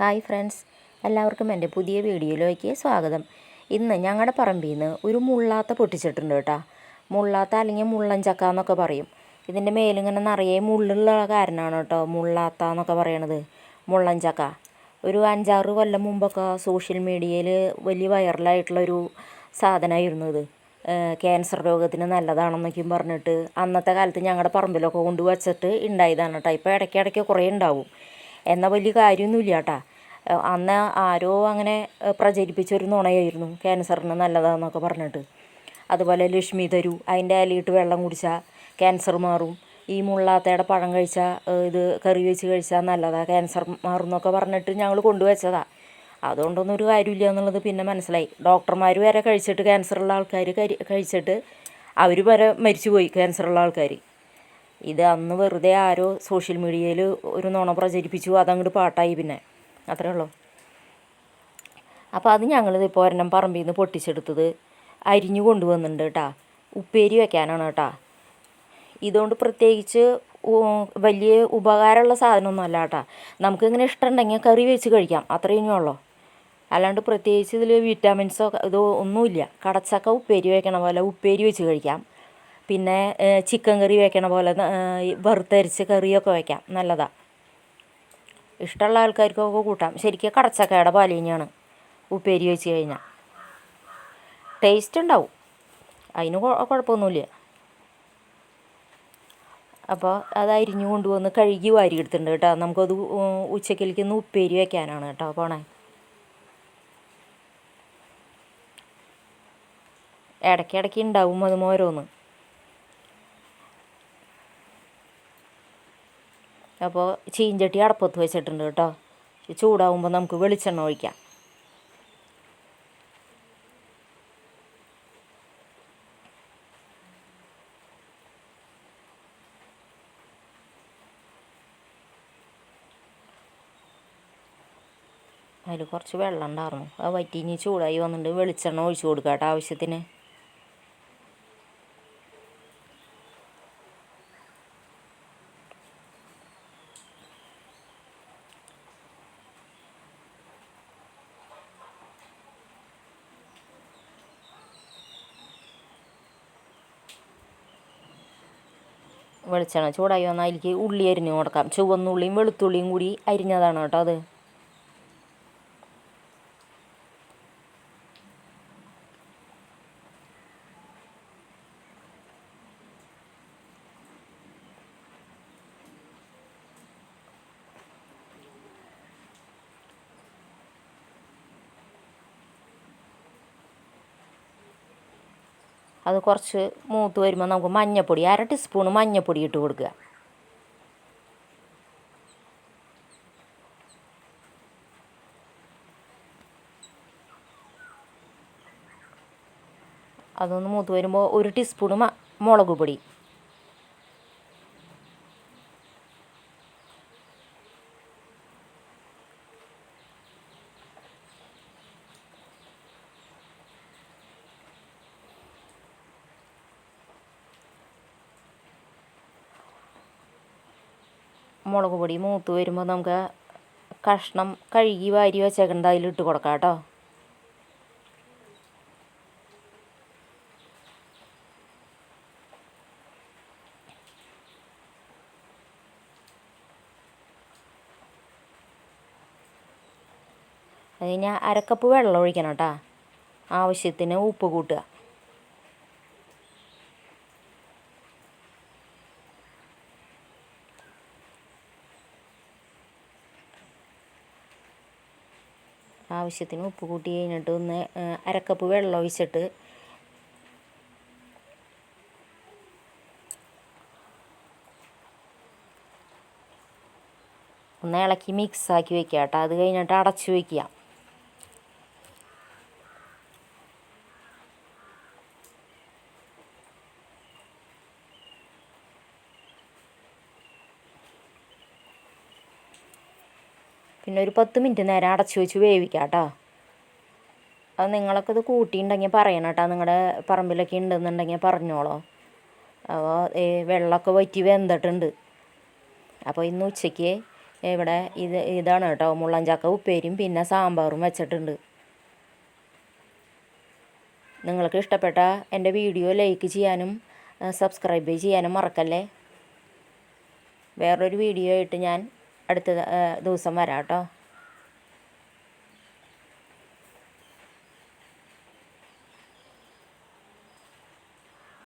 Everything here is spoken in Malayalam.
ഹായ് ഫ്രണ്ട്സ് എല്ലാവർക്കും എന്റെ പുതിയ വീഡിയോയിലേക്ക് സ്വാഗതം. ഇന്ന് ഞങ്ങളുടെ പറമ്പിൽ നിന്ന് ഒരു മുള്ളാത്ത പൊട്ടിച്ചിട്ടുണ്ട് കേട്ടോ. മുള്ളാത്ത അല്ലെങ്കിൽ മുള്ളൻ ചക്ക എന്നൊക്കെ പറയും. ഇതിന്റെ മേലിങ്ങനെ നിറയെ മുള്ളുള്ള കാരണമാണ് കേട്ടോ മുള്ളാത്ത എന്നൊക്കെ പറയണത്. മുള്ളൻ ചക്ക. ഒരു അഞ്ചാറ് കൊല്ലം മുമ്പൊക്കെ സോഷ്യൽ മീഡിയയിൽ വലിയ വൈറലായിട്ടുള്ളൊരു സാധനമായിരുന്നു ഇത്. ക്യാൻസർ രോഗത്തിന് നല്ലതാണെന്നൊക്കെയും പറഞ്ഞിട്ട് അന്നത്തെ കാലത്ത് ഞങ്ങളുടെ പറമ്പിലൊക്കെ കൊണ്ട് വച്ചിട്ട് ഉണ്ടായതാണ് കേട്ടോ. ഇപ്പോൾ ഇടയ്ക്കിടയ്ക്ക് കുറേ ഉണ്ടാവും. എന്നാൽ വലിയ കാര്യമൊന്നുമില്ല കേട്ടാ. അന്ന് ആരോ അങ്ങനെ പ്രചരിപ്പിച്ചൊരു നുണയായിരുന്നു. ക്യാൻസറിന് നല്ലതാണെന്നൊക്കെ പറഞ്ഞിട്ട്. അതുപോലെ ലക്ഷ്മി തരൂ അതിന്റെ ഇലയിട്ട് വെള്ളം കുടിച്ചാൽ ക്യാൻസർ മാറും. ഈ മുള്ളാത്തയുടെ പഴം കഴിച്ചാൽ ഇത് കറി വെച്ച് കഴിച്ചാൽ നല്ലതാ ക്യാൻസർ മാറും എന്നൊക്കെ പറഞ്ഞിട്ട് ഞങ്ങൾ കൊണ്ടുവച്ചതാണ് അതുകൊണ്ടൊന്നും ഒരു കാര്യമില്ല എന്നുള്ളത് പിന്നെ മനസ്സിലായി. ഡോക്ടർമാർ വരെ കഴിച്ചിട്ട് ക്യാൻസറുള്ള ആൾക്കാർ കഴിച്ചിട്ട് അവർ വരെ മരിച്ചുപോയി ക്യാൻസറുള്ള ആൾക്കാർ ഇത് അന്ന് വെറുതെ ആരോ സോഷ്യൽ മീഡിയയിൽ ഒരു നുണ പ്രചരിപ്പിച്ചു അതങ്ങോട്ട് പാട്ടായി പിന്നെ. അത്രേ ഉള്ളൂ. അപ്പോൾ അത് ഞങ്ങളിത് ഇപ്പോൾ ഒരെണ്ണം പറമ്പിൽ നിന്ന് പൊട്ടിച്ചെടുത്തത് അരിഞ്ഞു കൊണ്ടുവന്നിട്ടുണ്ട് കേട്ടാ ഉപ്പേരി വെക്കാനാണ് കേട്ടാ ഇതുകൊണ്ട് പ്രത്യേകിച്ച് വലിയ ഉപകാരമുള്ള സാധനമൊന്നും അല്ല കേട്ടാ നമുക്കിങ്ങനെ ഇഷ്ടമുണ്ടെങ്കിൽ കറി വെച്ച് കഴിക്കാം. അത്രയും ഉള്ളൂ. അല്ലാണ്ട് പ്രത്യേകിച്ച് ഇതിൽ വിറ്റാമിൻസോ ഇതോ ഒന്നുമില്ല കടച്ചക്ക ഉപ്പേരി വെക്കണ പോലെ ഉപ്പേരി വെച്ച് കഴിക്കാം. പിന്നെ ചിക്കൻ കറി വെക്കണ പോലെ വറുത്തരച്ച് കറിയൊക്കെ വെക്കാം. നല്ലതാണ് ഇഷ്ടമുള്ള ആൾക്കാർക്കൊക്കെ കൂട്ടാം. ശരിക്കും കടച്ചക്കയുടെ പോലെ തന്നെയാണ് ഉപ്പേരി വെച്ച് കഴിഞ്ഞാൽ ടേസ്റ്റ് ഉണ്ടാവും. അതിന് കുഴപ്പമൊന്നുമില്ല അപ്പോൾ അത് അരിഞ്ഞു കൊണ്ടുവന്ന് കഴുകി വാരി എടുത്തിട്ടുണ്ട് കേട്ടോ. നമുക്കത് ഉച്ചക്കിലേക്ക് ഒന്ന് ഉപ്പേരി വെക്കാനാണ് കേട്ടോ പോണേ. ഇടയ്ക്കിടയ്ക്ക് ഉണ്ടാവും അതും ഓരോന്ന്. അപ്പോൾ ചീഞ്ചട്ടി അടപ്പത്ത് വെച്ചിട്ടുണ്ട് കേട്ടോ. ചൂടാവുമ്പോൾ നമുക്ക് വെളിച്ചെണ്ണ ഒഴിക്കാം. അതിൽ കുറച്ച് വെള്ളം ഉണ്ടായിരുന്നു. അത് ഇനി ചൂടായി വന്നിട്ട് വെളിച്ചെണ്ണ ഒഴിച്ചു കൊടുക്കാം കേട്ടോ ആവശ്യത്തിന്. വെളിച്ചെണ്ണ. ചൂടായി വന്നാൽ അതിലേക്ക് ഉള്ളി അരിഞ്ഞ് കൊടുക്കാം. ചുവന്നുള്ളിയും വെളുത്തുള്ളിയും കൂടി അരിഞ്ഞതാണ് കേട്ടോ അത്. അത് കുറച്ച് മൂത്ത് വരുമ്പോൾ നമുക്ക് മഞ്ഞൾപ്പൊടി അര ടീസ്പൂൺ മഞ്ഞൾപ്പൊടി ഇട്ട് കൊടുക്കുക. അതൊന്ന് മൂത്ത് വരുമ്പോൾ ഒരു ടീസ്പൂൺ മുളക് പൊടി. മുളക് പൊടി മൂത്ത് വരുമ്പോൾ നമുക്ക് കഷ്ണം കഴുകി വാരി വെച്ചേക്കണ്ട. അതിലിട്ട് കൊടുക്കാം കേട്ടോ. അത് കഴിഞ്ഞാൽ അരക്കപ്പ് വെള്ളം ഒഴിക്കണം കേട്ടോ. ആവശ്യത്തിന് ഉപ്പ് കൂട്ടുക. ആവശ്യത്തിന് ഉപ്പ് കൂട്ടി കഴിഞ്ഞിട്ട് ഒന്ന് അരക്കപ്പ് വെള്ളം ഒഴിച്ചിട്ട് ഒന്ന് ഇളക്കി മിക്സാക്കി വെക്കുക കേട്ടോ. അത് കഴിഞ്ഞിട്ട് അടച്ചു വയ്ക്കുക പിന്നെ ഒരു പത്ത് മിനിറ്റ് നേരം അടച്ചു വെച്ച് വേവിക്കാം കേട്ടോ. അത് നിങ്ങളൊക്കെ ഇത് കൂട്ടിയിട്ടുണ്ടെങ്കിൽ പറയണം കേട്ടോ. നിങ്ങളുടെ പറമ്പിലൊക്കെ ഉണ്ടെന്നുണ്ടെങ്കിൽ പറഞ്ഞോളോ. അപ്പോൾ വെള്ളമൊക്കെ വറ്റി വെന്തിട്ടുണ്ട്. അപ്പോൾ ഇന്ന് ഉച്ചയ്ക്ക് ഇവിടെ ഇത് ഇതാണ് കേട്ടോ. മുള്ളഞ്ചാക്ക ഉപ്പേരിയും പിന്നെ സാമ്പാറും വെച്ചിട്ടുണ്ട്. നിങ്ങൾക്ക് ഇഷ്ടപ്പെട്ട എന്റെ വീഡിയോ ലൈക്ക് ചെയ്യാനും സബ്സ്ക്രൈബ് ചെയ്യാനും മറക്കല്ലേ? വേറൊരു വീഡിയോ ആയിട്ട് ഞാൻ അടുത്ത ദിവസം വരാം കേട്ടോ.